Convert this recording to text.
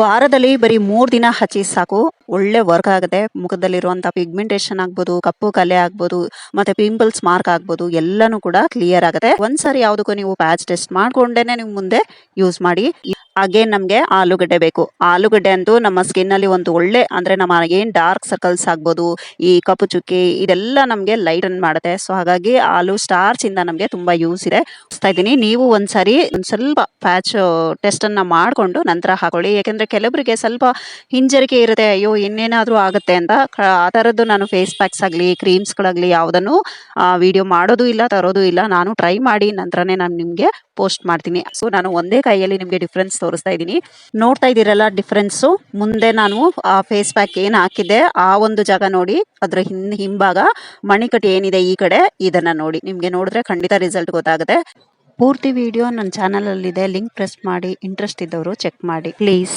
ವಾರದಲ್ಲಿ ಬರೀ ಮೂರ್ ದಿನ ಹಚ್ಚಿ ಸಾಕು. ಒಳ್ಳೆ ವರ್ಕ್ ಆಗುತ್ತೆ ಮುಖದಲ್ಲಿರುವಂತ ಪಿಗ್ಮೆಂಟೇಶನ್ ಆಗ್ಬೋದು, ಕಪ್ಪು ಕಲೆ ಆಗ್ಬೋದು, ಮತ್ತೆ ಪಿಂಪಲ್ಸ್ ಮಾರ್ಕ್ ಆಗ್ಬೋದು, ಎಲ್ಲಾನು ಕೂಡ ಕ್ಲಿಯರ್ ಆಗುತ್ತೆ ಒಂದ್ಸರಿ ಯಾವ್ದಕ್ಕೂ ನೀವು ಪ್ಯಾಚ್ ಟೆಸ್ಟ್ ಮಾಡ್ಕೊಂಡೇನೆ ನೀವು ಮುಂದೆ ಯೂಸ್ ಮಾಡಿ. ಅಗೇನ್ ನಮಗೆ ಆಲೂಗಡ್ಡೆ ಬೇಕು. ಆಲೂಗಡ್ಡೆ ಅಂತೂ ನಮ್ಮ ಸ್ಕಿನ್ನಲ್ಲಿ ಒಂದು ಒಳ್ಳೆ, ಅಂದರೆ ನಮ್ಮ ಏನು ಡಾರ್ಕ್ ಸರ್ಕಲ್ಸ್ ಆಗ್ಬೋದು, ಈ ಕಪ್ಪು ಚುಕ್ಕಿ, ಇದೆಲ್ಲ ನಮಗೆ ಲೈಟನ್ ಮಾಡುತ್ತೆ. ಸೊ ಹಾಗಾಗಿ ಆಲೂ ಸ್ಟಾರ್ಚಿಂದ ನಮಗೆ ತುಂಬ ಯೂಸ್ ಇದೆ. ಹೋಗ್ತಾ ಇದ್ದೀನಿ. ನೀವು ಒಂದ್ಸರಿ ಒಂದು ಸ್ವಲ್ಪ ಪ್ಯಾಚ್ ಟೆಸ್ಟನ್ನು ಮಾಡಿಕೊಂಡು ನಂತರ ಹಾಕೊಳ್ಳಿ. ಯಾಕೆಂದರೆ ಕೆಲವರಿಗೆ ಸ್ವಲ್ಪ ಹಿಂಜರಿಕೆ ಇರುತ್ತೆ. ಅಯ್ಯೋ, ಇನ್ನೇನಾದರೂ ಆಗುತ್ತೆ ಅಂತ. ಆ ಥರದ್ದು ನಾನು ಫೇಸ್ ಪ್ಯಾಕ್ಸ್ ಆಗಲಿ ಕ್ರೀಮ್ಸ್ಗಳಾಗಲಿ ಯಾವುದನ್ನು ವಿಡಿಯೋ ಮಾಡೋದು ಇಲ್ಲ, ತರೋದು ಇಲ್ಲ. ನಾನು ಟ್ರೈ ಮಾಡಿ ನಂತರನೇ ನಾನು ನಿಮಗೆ ಪೋಸ್ಟ್ ಮಾಡ್ತೀನಿ. ಸೊ ನಾನು ಒಂದೇ ಕೈಯಲ್ಲಿ ನಿಮಗೆ ಡಿಫ್ರೆನ್ಸ್ ತೋರಿಸ್ತಾ ಇದ್ದೀನಿ. ನೋಡ್ತಾ ಇದ್ದೀರಲ್ಲ ಡಿಫ್ರೆನ್ಸ್ ಮುಂದೆ ನಾನು ಆ ಫೇಸ್ ಪ್ಯಾಕ್ ಏನ್ ಹಾಕಿದ್ದೆ, ಆ ಒಂದು ಜಾಗ ನೋಡಿ, ಅದ್ರ ಹಿನ್ ಹಿಂಭಾಗ ಮಣಿಕಟ್ಟು ಏನಿದೆ ಈ ಕಡೆ, ಇದನ್ನ ನೋಡಿ. ನಿಮ್ಗೆ ನೋಡಿದ್ರೆ ಖಂಡಿತ ರಿಸಲ್ಟ್ ಗೊತ್ತಾಗುತ್ತೆ. ಪೂರ್ತಿ ವಿಡಿಯೋ ನನ್ನ ಚಾನಲ್ ಅಲ್ಲಿ ಇದೆ ಲಿಂಕ್ ಪ್ರೆಸ್ ಮಾಡಿ ಇಂಟ್ರೆಸ್ಟ್ ಇದ್ದವರು ಚೆಕ್ ಮಾಡಿ ಪ್ಲೀಸ್